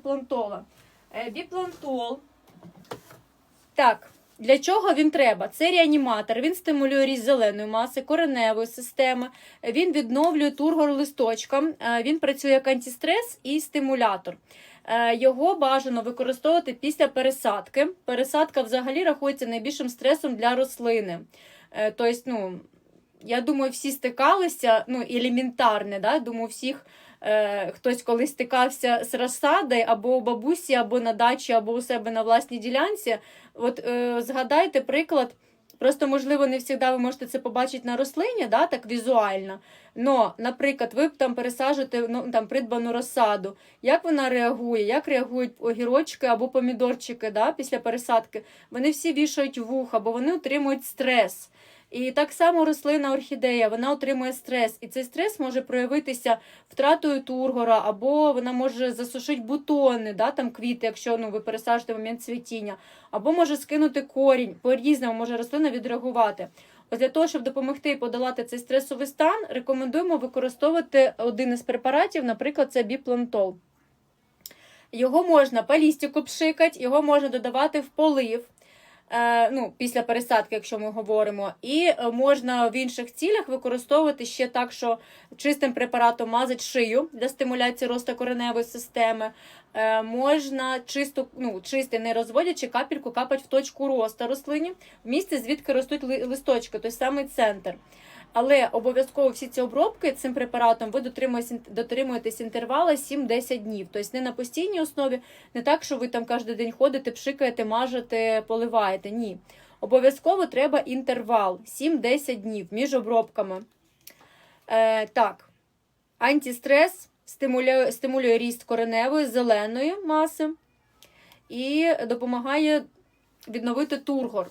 біплантола. Е, Біплантол. Так, для чого він треба? Це реаніматор, він стимулює ріст зеленої маси, кореневої системи, він відновлює тургор листочкам, е, він працює як антистрес і стимулятор. Е, Його бажано використовувати після пересадки. Пересадка взагалі рахується найбільшим стресом для рослини. Е, Тобто, ну, я думаю, всі стикалися, ну, елементарне, да? думаю, всіх е, хтось колись стикався з розсадою або у бабусі, або на дачі, або у себе на власній ділянці. От е, згадайте приклад. Просто, можливо, не завжди ви можете це побачити на рослині, да, так візуально. Но, наприклад, ви там пересаджуєте ну, там, придбану розсаду. Як вона реагує? Як реагують огірочки або помідорчики да, після пересадки? Вони всі вішають вуха, бо вони отримують стрес. І так само рослина орхідея, вона отримує стрес. І цей стрес може проявитися втратою тургора, або вона може засушити бутони, да, там квіти, якщо ну, ви пересаджуєте в момент цвітіння, або може скинути корінь. По-різному може рослина відреагувати. Ось для того, щоб допомогти і подолати цей стресовий стан, рекомендуємо використовувати один із препаратів, наприклад, це біплантол. Його можна по лістику пшикати, його можна додавати в полив. Е, Ну, після пересадки, якщо ми говоримо, і е, можна в інших цілях використовувати ще так, що чистим препаратом мазать шию для стимуляції росту кореневої системи. Е, Можна чисто, ну, чистий, не розводячи капельку капати в точку росту рослині, в місці, звідки ростуть листочки, той самий центр. Але обов'язково всі ці обробки цим препаратом ви дотримуєтесь інтервала 7-10 днів. Тобто не на постійній основі, не так, що ви там кожен день ходите, пшикаєте, мажете, поливаєте. Ні. Обов'язково треба інтервал 7-10 днів між обробками. Е, так, антистрес стимулює, стимулює ріст кореневої зеленої маси і допомагає відновити тургор.